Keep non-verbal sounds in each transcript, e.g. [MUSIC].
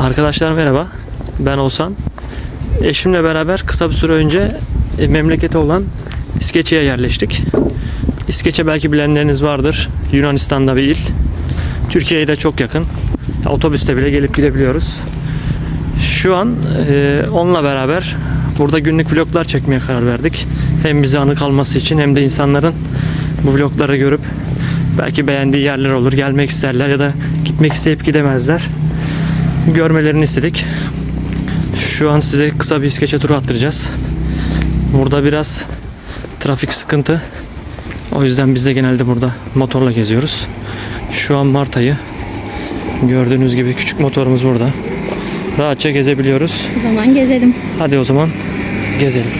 Arkadaşlar merhaba. Ben Oğuzhan. Eşimle beraber kısa bir süre önce e, memleketi olan İskeçe'ye yerleştik. İskeçe belki bilenleriniz vardır. Yunanistan'da bir il. Türkiye'ye de çok yakın. Otobüste bile gelip gidebiliyoruz. Şu an e, onunla beraber burada günlük vloglar çekmeye karar verdik. Hem bize anı kalması için hem de insanların bu vlogları görüp belki beğendiği yerler olur, gelmek isterler ya da gitmek isteyip gidemezler görmelerini istedik. Şu an size kısa bir İskeçe turu attıracağız. Burada biraz trafik sıkıntı. O yüzden biz de genelde burada motorla geziyoruz. Şu an Mart ayı. Gördüğünüz gibi küçük motorumuz burada. Rahatça gezebiliyoruz. O zaman gezelim. Hadi o zaman gezelim.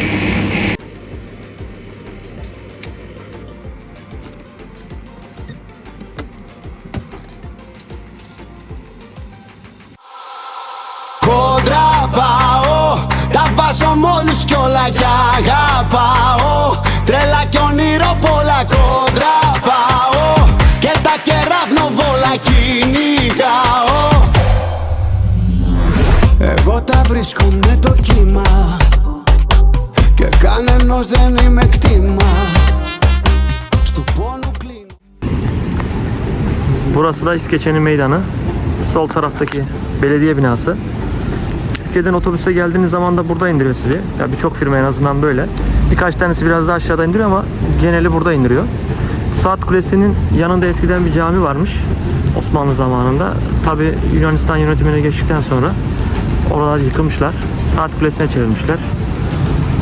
Τρέλα κι όνειρο πολλά κόντρα πάω Και τα κεραυνοβόλα κυνηγάω Εγώ τα βρίσκω με το κύμα Και κανένας δεν είμαι κτήμα Στου πόνου κλείνω Burası da İskeçe'nin meydanı. Sol taraftaki belediye binası. Türkiye'den otobüse geldiğiniz zaman da burada indiriyor sizi. Ya birçok firma en azından böyle. Birkaç tanesi biraz daha aşağıda indiriyor ama geneli burada indiriyor. Saat Kulesi'nin yanında eskiden bir cami varmış. Osmanlı zamanında. Tabi Yunanistan yönetimine geçtikten sonra oralar yıkılmışlar. Saat Kulesi'ne çevirmişler.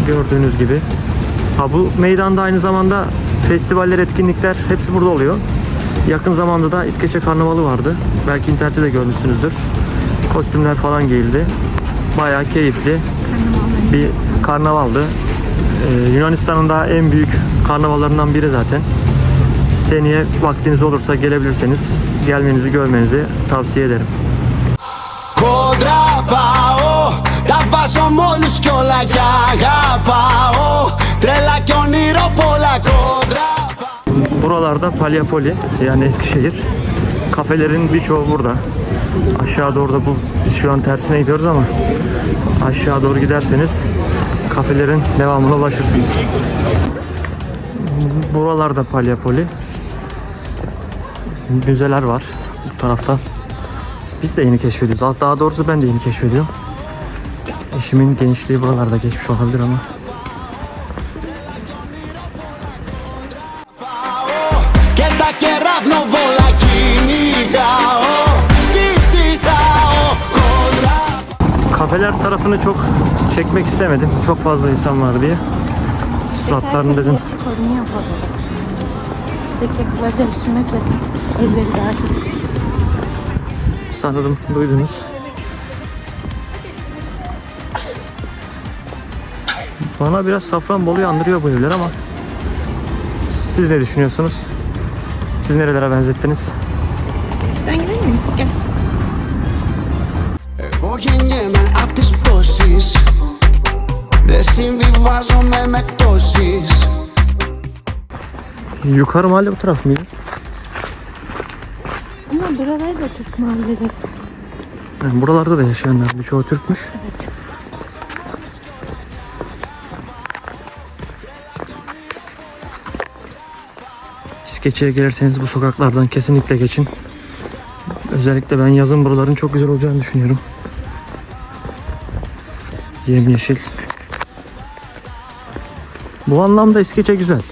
Gördüğünüz gibi. Ha bu meydanda aynı zamanda festivaller, etkinlikler hepsi burada oluyor. Yakın zamanda da İskeçe Karnavalı vardı. Belki internette de görmüşsünüzdür. Kostümler falan giyildi. Bayağı keyifli bir karnavaldı. Ee, Yunanistan'ın da en büyük karnavallarından biri zaten. Seneye vaktiniz olursa gelebilirseniz gelmenizi görmenizi tavsiye ederim. Κόντρα πάω Τα βάζω μ' όλους κι όλα κι αγαπάω Τρέλα κι όνειρο πολλά κόντρα Buralarda Palyapoli yani Eskişehir. Kafelerin birçoğu burada. Aşağı doğru da bu biz şu an tersine gidiyoruz ama aşağı doğru giderseniz kafelerin devamına ulaşırsınız. Buralarda Palyapoli. Müzeler var bu tarafta. Biz de yeni keşfediyoruz. Daha doğrusu ben de yeni keşfediyorum. Eşimin gençliği buralarda geçmiş olabilir ama Kafeler tarafını çok çekmek istemedim. Çok fazla insan var diye. Suratlarını dedim. Korunu yaparız. Tekerleri değiştirmek yasak. Evleri dağıtın. Sanırım duydunuz. Bana biraz Safranbolu'yu andırıyor bu evler ama siz ne düşünüyorsunuz? Siz nerelere benzettiniz? Şuradan gidelim mi? Gel Εγώ γεννιέμαι απ' τις πτώσεις Δεν συμβιβάζομαι με εκτόσεις Yukarı mahalle bu taraf mıydı? Ama buralar da Türk mahalleleri. Yani buralarda da yaşayanlar birçoğu Türkmüş. Evet. İskeçe'ye gelirseniz bu sokaklardan kesinlikle geçin. Özellikle ben yazın buraların çok güzel olacağını düşünüyorum. Yemyeşil. Bu anlamda İskeçe güzel.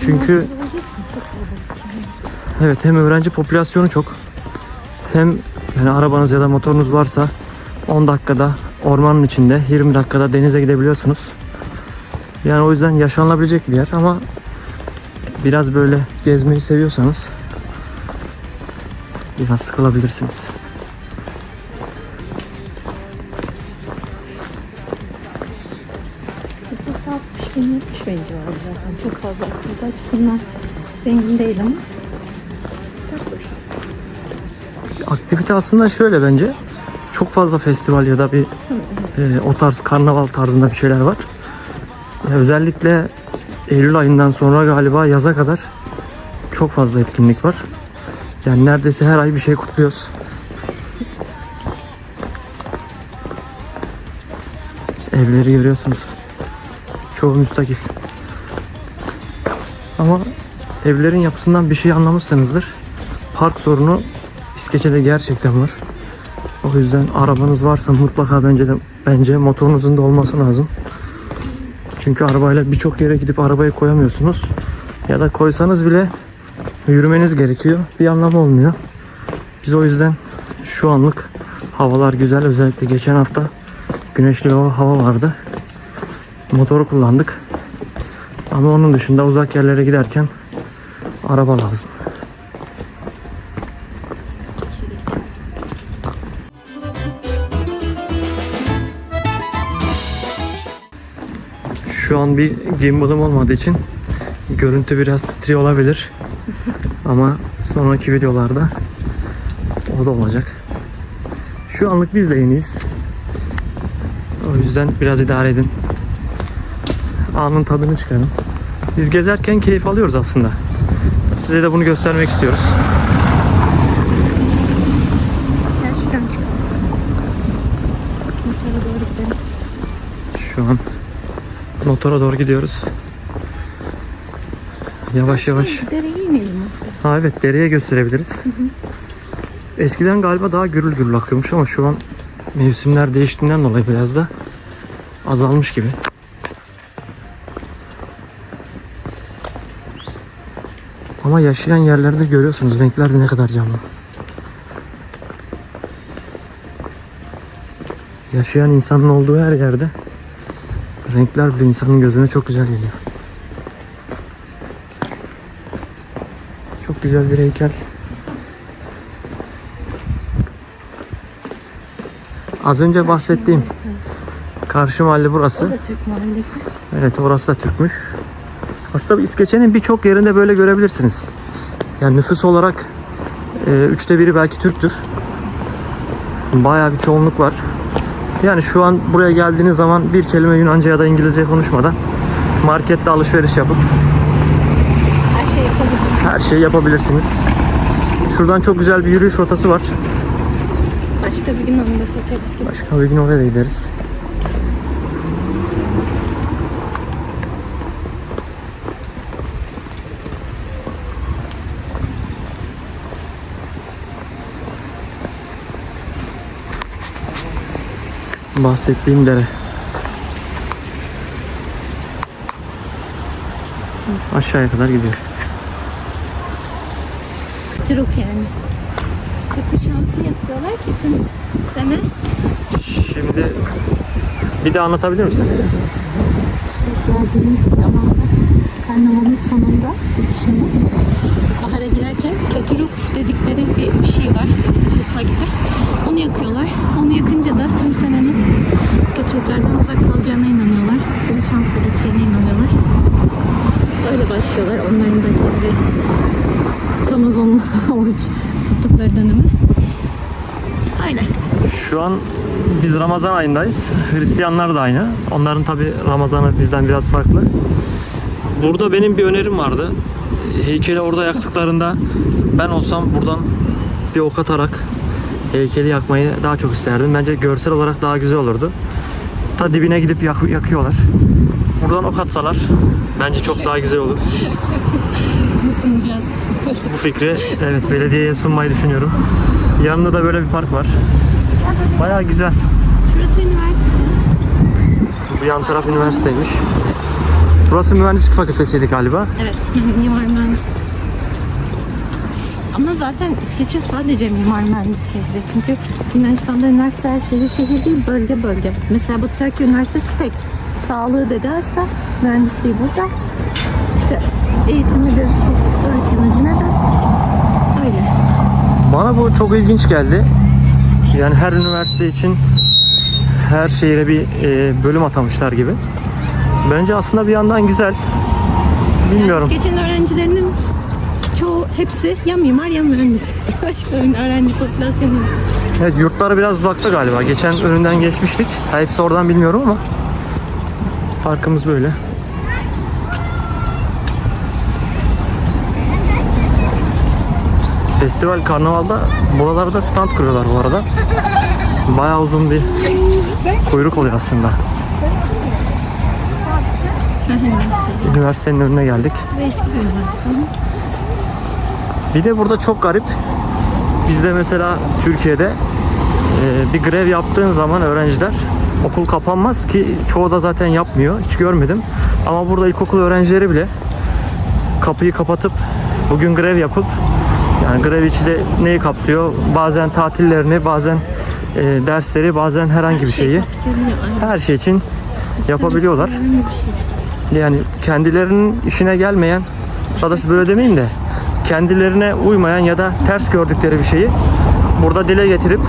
Çünkü evet hem öğrenci popülasyonu çok hem yani arabanız ya da motorunuz varsa 10 dakikada ormanın içinde 20 dakikada denize gidebiliyorsunuz. Yani o yüzden yaşanılabilecek bir yer ama biraz böyle gezmeyi seviyorsanız biraz sıkılabilirsiniz. Nüfusu 60 bin 70 bin civarı zaten. Çok fazla aktivite açısından zengin değil ama. Aktivite aslında şöyle bence. Çok fazla festival ya da bir e, o tarz karnaval tarzında bir şeyler var. Ya özellikle Eylül ayından sonra galiba yaza kadar çok fazla etkinlik var. Yani neredeyse her ay bir şey kutluyoruz. Evleri görüyorsunuz. Çoğu müstakil. Ama evlerin yapısından bir şey anlamışsınızdır. Park sorunu İskeçe'de gerçekten var. O yüzden arabanız varsa mutlaka bence de bence motorunuzun da olması lazım. Çünkü arabayla birçok yere gidip arabayı koyamıyorsunuz. Ya da koysanız bile yürümeniz gerekiyor. Bir anlamı olmuyor. Biz o yüzden şu anlık havalar güzel. Özellikle geçen hafta güneşli hava vardı. Motoru kullandık. Ama onun dışında uzak yerlere giderken araba lazım. Şu an bir gimbal'ım olmadığı için görüntü biraz titriyor olabilir. Ama sonraki videolarda o da olacak. Şu anlık biz de yeniyiz. O yüzden biraz idare edin. Anın tadını çıkarın. Biz gezerken keyif alıyoruz aslında. Size de bunu göstermek istiyoruz. Şu an motora doğru gidiyoruz. Yavaş yavaş. Dereye inelim. Ha evet dereye gösterebiliriz. Eskiden galiba daha gürül gürül akıyormuş ama şu an mevsimler değiştiğinden dolayı biraz da azalmış gibi. Ama yaşayan yerlerde görüyorsunuz renkler de ne kadar canlı. Yaşayan insanın olduğu her yerde renkler bile insanın gözüne çok güzel geliyor. Çok güzel bir heykel. Az önce bahsettiğim karşı mahalle O burası. da Türk mahallesi. Evet orası da Türkmüş. Aslında İskeçe'nin birçok yerinde böyle görebilirsiniz. Yani nüfus olarak e, üçte biri belki Türktür. Bayağı bir çoğunluk var. Yani şu an buraya geldiğiniz zaman bir kelime Yunanca ya da İngilizce konuşmadan markette alışveriş yapıp Her şey yapabiliriz. her şeyi yapabilirsiniz. Şuradan çok güzel bir yürüyüş rotası var. Başka bir gün onu da çekeriz. Başka bir gün oraya da gideriz. Bahsettiğim dere. Aşağıya kadar gidiyor. Truk yani. Kötü şansı yapıyorlar ki tüm sene. Şimdi bir de anlatabilir misin? Şu geldiğimiz zamanda karnavalın sonunda bitişinde bahara girerken kötü ruh dedikleri bir, şey var. Kupa gibi. Onu yakıyorlar. Onu yakınca da tüm senenin kötülüklerden uzak kalacağına inanıyorlar. Bir şansla geçeceğine inanıyorlar. Öyle başlıyorlar onların da kendi Ramazan'la [LAUGHS] oruç tuttukları dönemi. Öyle. Şu an biz Ramazan ayındayız. Hristiyanlar da aynı. Onların tabi Ramazanı bizden biraz farklı. Burada benim bir önerim vardı. Heykeli orada yaktıklarında ben olsam buradan bir ok atarak heykeli yakmayı daha çok isterdim. Bence görsel olarak daha güzel olurdu. Ta dibine gidip yak- yakıyorlar. Buradan ok atsalar bence çok daha güzel olur. [LAUGHS] Sunacağız. Bu fikri evet belediyeye sunmayı düşünüyorum. Yanında da böyle bir park var. Bayağı güzel. Şurası üniversite. Bu yan taraf üniversiteymiş. Burası mühendislik fakültesiydi galiba. Evet, [LAUGHS] mimar mühendis. Ama zaten İskeçe sadece mimar mühendis şehri. Çünkü Yunanistan'da üniversiteler şehir şehir değil, bölge bölge. Mesela bu Türkiye Üniversitesi tek. Sağlığı dedi işte, mühendisliği burada. İşte eğitimidir, hukuktur, hükümecine de. Öyle. Bana bu çok ilginç geldi. Yani her üniversite için her şehire bir e, bölüm atamışlar gibi. Bence aslında bir yandan güzel. Bilmiyorum. Yani İskeçe'nin öğrencilerinin çoğu, hepsi ya mimar ya mühendis. [LAUGHS] Başka öğrenci popülasyonu yok. Evet yurtları biraz uzakta galiba. Geçen önünden geçmiştik. Ha, hepsi oradan bilmiyorum ama parkımız böyle. Festival karnavalda buralarda stand kuruyorlar bu arada. Bayağı uzun bir kuyruk oluyor aslında. Üniversite. Üniversitenin önüne geldik. Ve eski bir üniversite Bir de burada çok garip. Bizde mesela Türkiye'de e, bir grev yaptığın zaman öğrenciler okul kapanmaz ki çoğu da zaten yapmıyor. Hiç görmedim. Ama burada ilkokul öğrencileri bile kapıyı kapatıp bugün grev yapıp yani grev içi de neyi kapsıyor? Bazen tatillerini, bazen e, dersleri, bazen herhangi bir şeyi her şey için yapabiliyorlar. Yani kendilerinin işine gelmeyen ya da böyle demeyeyim de kendilerine uymayan ya da ters gördükleri bir şeyi burada dile getirip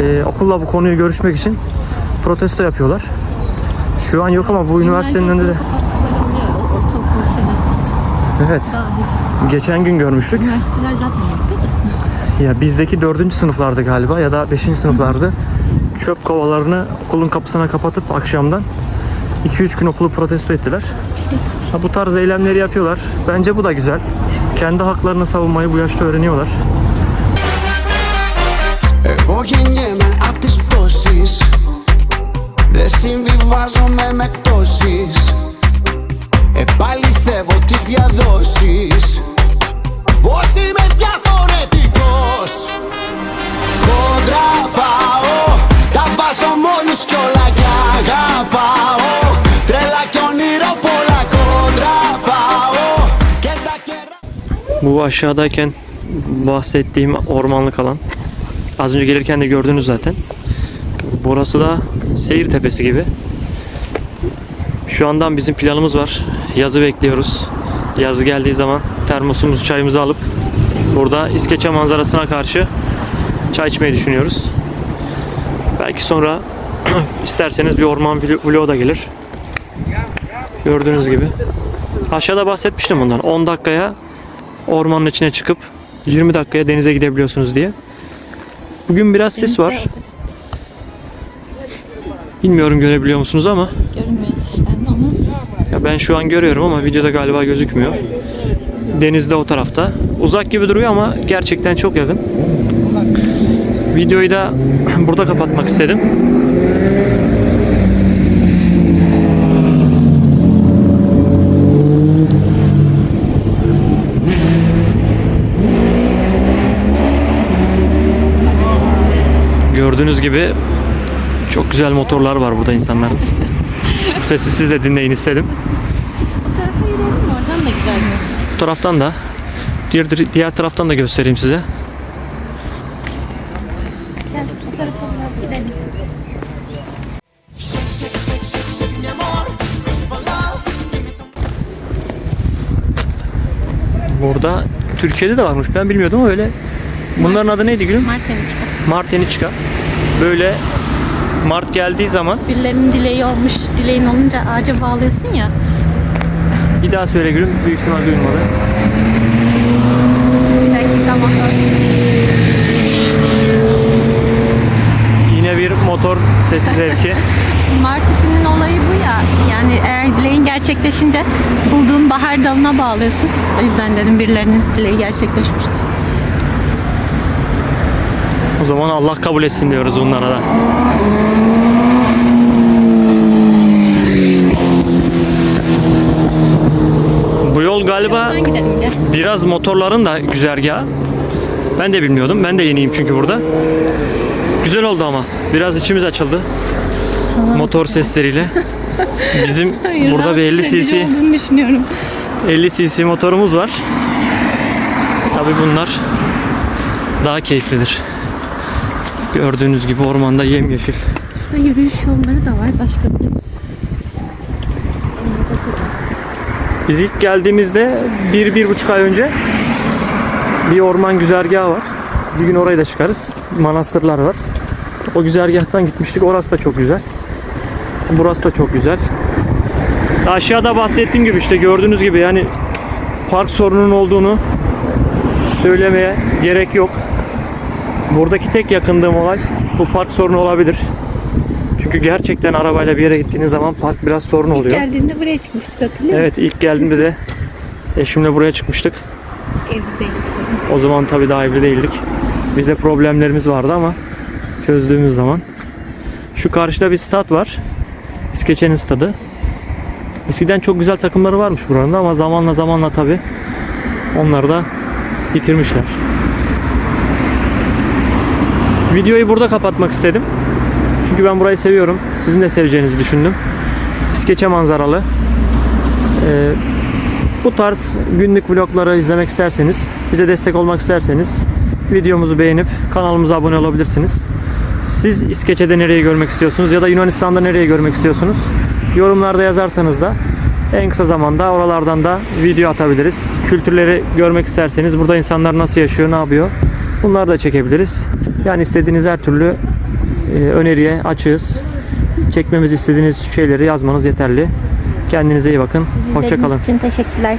e, okulla bu konuyu görüşmek için protesto yapıyorlar. Şu an yok ama bu üniversitenin önünde de evet geçen gün görmüştük. Üniversiteler zaten. Ya bizdeki dördüncü sınıflardı galiba ya da beşinci sınıflardı. Çöp kovalarını okulun kapısına kapatıp akşamdan 2-3 gün okulu protesto ettiler. Ha, bu tarz eylemleri yapıyorlar. Bence bu da güzel. Kendi haklarını savunmayı bu yaşta öğreniyorlar. Εγώ γεννιέμαι απ' τις πτώσεις Δεν συμβιβάζομαι με εκτόσεις Επαληθεύω τις διαδόσεις Πως είμαι διαφορετικός Κόντρα Bu aşağıdayken bahsettiğim ormanlık alan. Az önce gelirken de gördünüz zaten. Burası da seyir tepesi gibi. Şu andan bizim planımız var. Yazı bekliyoruz. Yaz geldiği zaman termosumuzu, çayımızı alıp burada İskeçe manzarasına karşı çay içmeyi düşünüyoruz. Belki sonra [CLEARS THROAT] isterseniz bir orman vlo- vlogu da gelir. Gördüğünüz gibi. Aşağıda bahsetmiştim bundan. 10 dakikaya ormanın içine çıkıp 20 dakikaya denize gidebiliyorsunuz diye. Bugün biraz sis var. Denizde Bilmiyorum görebiliyor musunuz ama Görünmüyor sistemde ama ya ben şu an görüyorum ama videoda galiba gözükmüyor. Denizde o tarafta. Uzak gibi duruyor ama gerçekten çok yakın. Videoyu da [CLEARS THROAT] burada kapatmak istedim. Gördüğünüz gibi çok güzel motorlar var burada insanların. [LAUGHS] Bu sesi siz de dinleyin istedim. o tarafa yürüyelim mi? Oradan da güzel bir Bu taraftan da diğer diğer taraftan da göstereyim size. Gel o tarafa biraz gidelim. Burada Türkiye'de de varmış. Ben bilmiyordum ama öyle. Bunların adı neydi gülüm? Marteniçka. Marteniçka. Böyle Mart geldiği zaman Birilerinin dileği olmuş. Dileğin olunca ağaca bağlıyorsun ya. bir daha söyle gülüm. Büyük ihtimal duyulmadı. Bir dakika motor. Yine bir motor sesi zevki. [LAUGHS] Martipinin olayı bu ya. Yani eğer dileğin gerçekleşince bulduğun bahar dalına bağlıyorsun. O yüzden dedim birilerinin dileği gerçekleşmiş. O zaman Allah kabul etsin diyoruz bunlara da. Bu yol galiba biraz motorların da güzergahı. Ben de bilmiyordum. Ben de yeniyim çünkü burada. Güzel oldu ama. Biraz içimiz açıldı. Motor sesleriyle. Bizim [LAUGHS] burada bir 50 Sevici cc olduğunu düşünüyorum. 50 cc motorumuz var. Tabii bunlar daha keyiflidir. Gördüğünüz gibi ormanda yemyeşil. Burada yürüyüş yolları da var. Başka bir Biz ilk geldiğimizde bir, bir buçuk ay önce bir orman güzergahı var. Bir gün oraya da çıkarız. Manastırlar var. O güzergahtan gitmiştik. Orası da çok güzel. Burası da çok güzel. Aşağıda bahsettiğim gibi işte gördüğünüz gibi yani park sorununun olduğunu söylemeye gerek yok. Buradaki tek yakındığım olay bu park sorunu olabilir. Çünkü gerçekten arabayla bir yere gittiğiniz zaman park biraz sorun oluyor. Geldiğinde buraya çıkmıştık hatırlıyor Evet ilk geldiğimde de eşimle buraya çıkmıştık. musun? Evde değildik o zaman. O zaman tabii daha evli değildik. Bizde problemlerimiz vardı ama çözdüğümüz zaman. Şu karşıda bir stat var. İskeçe'nin stadı. Eskiden çok güzel takımları varmış buranın ama zamanla zamanla tabi onları da bitirmişler. Videoyu burada kapatmak istedim. Çünkü ben burayı seviyorum. Sizin de seveceğinizi düşündüm. İskeçe manzaralı. Ee, bu tarz günlük vlogları izlemek isterseniz, bize destek olmak isterseniz videomuzu beğenip kanalımıza abone olabilirsiniz. Siz İskeçe'de nereyi görmek istiyorsunuz ya da Yunanistan'da nereyi görmek istiyorsunuz? Yorumlarda yazarsanız da en kısa zamanda oralardan da video atabiliriz. Kültürleri görmek isterseniz burada insanlar nasıl yaşıyor, ne yapıyor? Bunları da çekebiliriz. Yani istediğiniz her türlü e, öneriye açığız. Çekmemizi istediğiniz şeyleri yazmanız yeterli. Kendinize iyi bakın. Hoşça kalın. için teşekkürler.